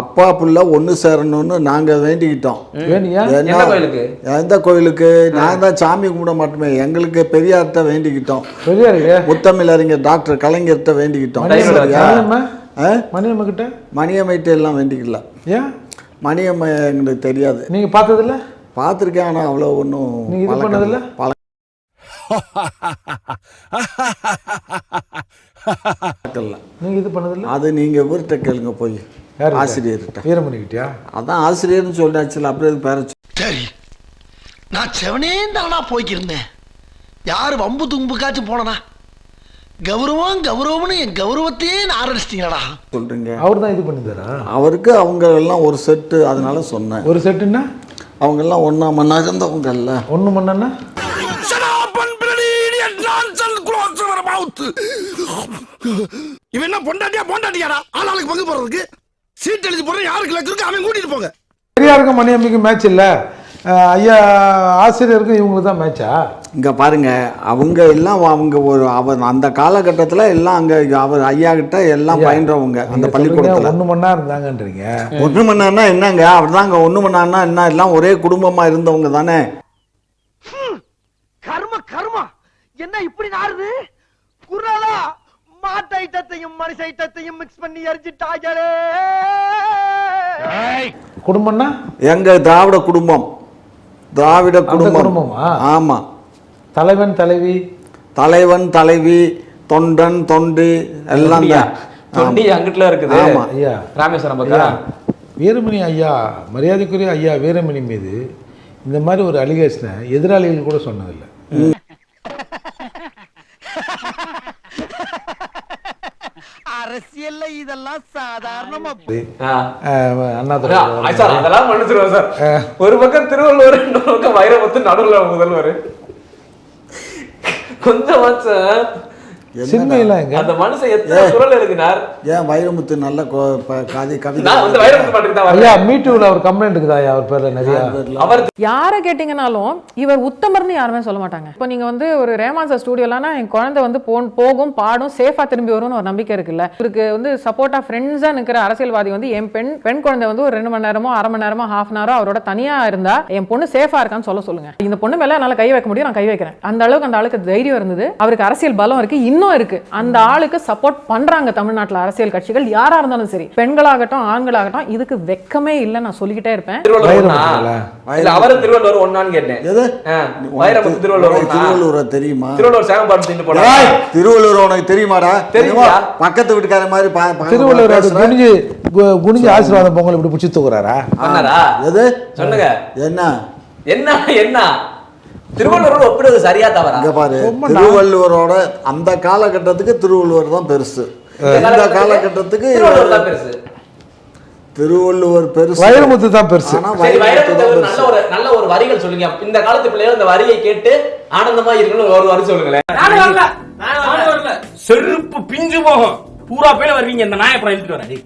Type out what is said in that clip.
அப்பா புள்ள ஒன்று சேரணும்னு நாங்கள் வேண்டிக்கிட்டோம். எந்த கோயிலுக்கு? எந்த கோயிலுக்கு? நான் தான் சாமி கும்பிட மாட்டோமே. எங்களுக்கு பெரியார்கிட்ட வேண்டிக்கிட்டோம். முத்தமிழறிஞர் டாக்டர் கலைஞர்கிட்ட வேண்டிக்கிட்டோம். மணியம்மைட்டு எல்லாம் வேண்டிக்கல ஏன்? மணியம்மை எங்களுக்கு தெரியாது. நீங்க பார்த்ததில்ல? பார்த்துருக்கேன் ஆனால் அவ்வளோ ஒன்றும் நீங்க இது பண்ணதில்ல? பழக்கம் இல்லை நீங்க இது பண்ணதில்ல? அது நீங்கள் இவர்கிட்ட கேளுங்க போய்? ஆசிரியர்கிட்ட. வீரமணி கிட்டயா அதான் ஆசிரியர்னு சொல்லியாச்சுல அப்படியே அது பேர சரி. நான் செவனே தானா போய்க்கிருந்தேன். யார் வம்பு தும்புக்காச்சும் போனனா? கௌரவம் கௌரவம்னு என் கௌரவத்தையே ஆரம்பிச்சிட்டீங்களா சொல்கிறீங்க அவர் தான் இது பண்ணிதாரா அவருக்கு அவங்க எல்லாம் ஒரு செட்டு அதனால சொன்னேன். ஒரு செட்டுன்னா? அவங்க எல்லாம் ஒன்றா மண்ணா இருந்தவங்க இல்ல ஒண்ணு மண்ணா இவன் என்ன பொண்டாட்டியா பொண்டாட்டியாடா? ஆளாளுக்கு பங்கு போறதுக்கு சீட் எழுதி போற யாருக்கு லக்கு இருக்கு அவன் கூட்டிட்டு போங்க. பெரியாருக்கும் மணியம்மைக்கும் மேட்ச் இல்ல. ஐயா ஆசிரியருக்கும் இவங்களுக்கு தான் மேட்சா இங்கே பாருங்க அவங்க எல்லாம் அவங்க ஒரு அவர் அந்த காலகட்டத்தில் எல்லாம் அங்கே அவர் ஐயா கிட்ட எல்லாம் பயின்றவங்க அந்த பள்ளிக்கூடத்தில். ஒண்ணு மணி நேரம் இருந்தாங்கன்றீங்க. ஒன்று மணி என்னங்க? அப்படிதாங்க ஒன்று மணி என்ன? எல்லாம் ஒரே குடும்பமாக இருந்தவங்க தானே. கர்ம கர்மா. என்ன இப்படி நாறுது? குரலா மாட்டு ஐட்டத்தையும் மனுஷ ஐட்டத்தையும் மிக்ஸ் பண்ணி எரிஞ்சிட்டாங்களே குடும்பம்னா? எங்க திராவிட குடும்பம். திராவிட குடும்பம். குடும்பமா? ஆமாம் தலைவன் தலைவி? தலைவன் தலைவி தொண்டன் தொண்டி எல்லாம். தொண்டி அங்கிட்டுல இருக்குது. ஆமா. ஐயா. ராமேஸ்வரம் பக்கம். வீரமணி ஐயா மரியாதைக்குரிய ஐயா வீரமணி மீது இந்த மாதிரி ஒரு அலிகேஷனை எதிராளிகள் கூட சொன்னதில்லை. அதெல்லாம் மன்னிச்சிருவோம் சார். ஒரு பக்கம் திருவள்ளுவர் இன்னொரு பக்கம் வைரமுத்து நடுவுல முதல்வர். கொஞ்சமாச்சும் சின்மையெல்லாம் எங்க? அந்த மனுஷன் எத்தனை குரல் எழுதினார்? ஏன் வைரமுத்து நல்ல கொ- ப- கதை கவிதை நான் வந்து வைரமுத்து பாட்டுக்கு தான் ஐயா வரேன் மீட்டூல ஒரு கம்ப்ளைண்ட் இருக்குதா ஐயா? அவர் பேர்ல நிறைய. அவர் யாரை கேட்டிங்கனாலும் இவர் உத்தமர்னு யாருமே சொல்ல மாட்டாங்க. இப்போ நீங்க வந்து ஒரு ரேமான் சார் ஸ்டூடியோலனா என் குழந்தை வந்து போகும் பாடும் சேஃபா திரும்பி வரும்னு ஒரு நம்பிக்கை இருக்குல்ல. இவருக்கு வந்து சப்போர்ட்டா ஃப்ரெண்ட்ஸா நிக்கிற அரசியல்வாதி வந்து என் பெண் பெண் குழந்தை வந்து ஒரு ரெண்டு மணி நேரமோ அரை மணி நேரமோ ஹாஃப் அன் ஹவரோ அவரோட தனியா இருந்தா என் பொண்ணு சேஃபா இருக்கான்னு சொல்ல சொல்லுங்க. இந்த பொண்ணு மேல என்னால கை வைக்க முடியும் நான் கை வைக்கிறேன். அந்த அளவுக்கு அந்த ஆளுக்கு தைரியம் இருந்தது. அவருக்கு அரசியல் பலம் இருக்கு. இன்னும் இருக்கு. அந்த ஆளுக்கு சப்போர்ட் பண்றாங்க தமிழ்நாட்டுல அரசியல் கட்சிகள். யாரா இருந்தாலும் சரி பெண்களாகட்டும் ஆண்களாகட்டும் இதுக்கு வெக்கமே இல்லை நான் சொல்லிக்கிட்டே இருப்பேன். திருவள்ளுவர் அவரு கேட்டேன். தெரியுமா? திருவள்ளுவர் சேகம் உனக்கு தெரியுமாடா? தெரியுமா? பக்கத்து வீட்டுக்கார மாதிரி திருவள்ளுவர். குனிஞ்சு குனிஞ்சு ஆசீர்வாதம் பொங்கல் இப்படி பிடிச்சி தூக்குறாரா? எது? சொல்லுங்க. என்ன? என்ன என்ன? திருவள்ளுவர் ஒப்பிடுவது சரியா தவறா? இங்க பாரு திருவள்ளுவரோட அந்த காலகட்டத்துக்கு திருவள்ளுவர் தான் பெருசு. இந்த காலகட்டத்துக்கு திருவள்ளுவர் தான் பெருசு. திருவள்ளுவர் பெருசு. வைரமுத்து தான் பெருசு. நல்ல ஒரு நல்ல ஒரு வரிகள் சொல்லுங்க. இந்த காலத்து பிள்ளைகள் இந்த வரியை கேட்டு ஆனந்தமா இருக்கணும் ஒரு வரி சொல்லுங்களேன். செருப்பு பிஞ்சு போகும். பூரா பேர் வருவீங்க. இந்த நாயை அப்புறம் இழுத்துட்டு வரேன்.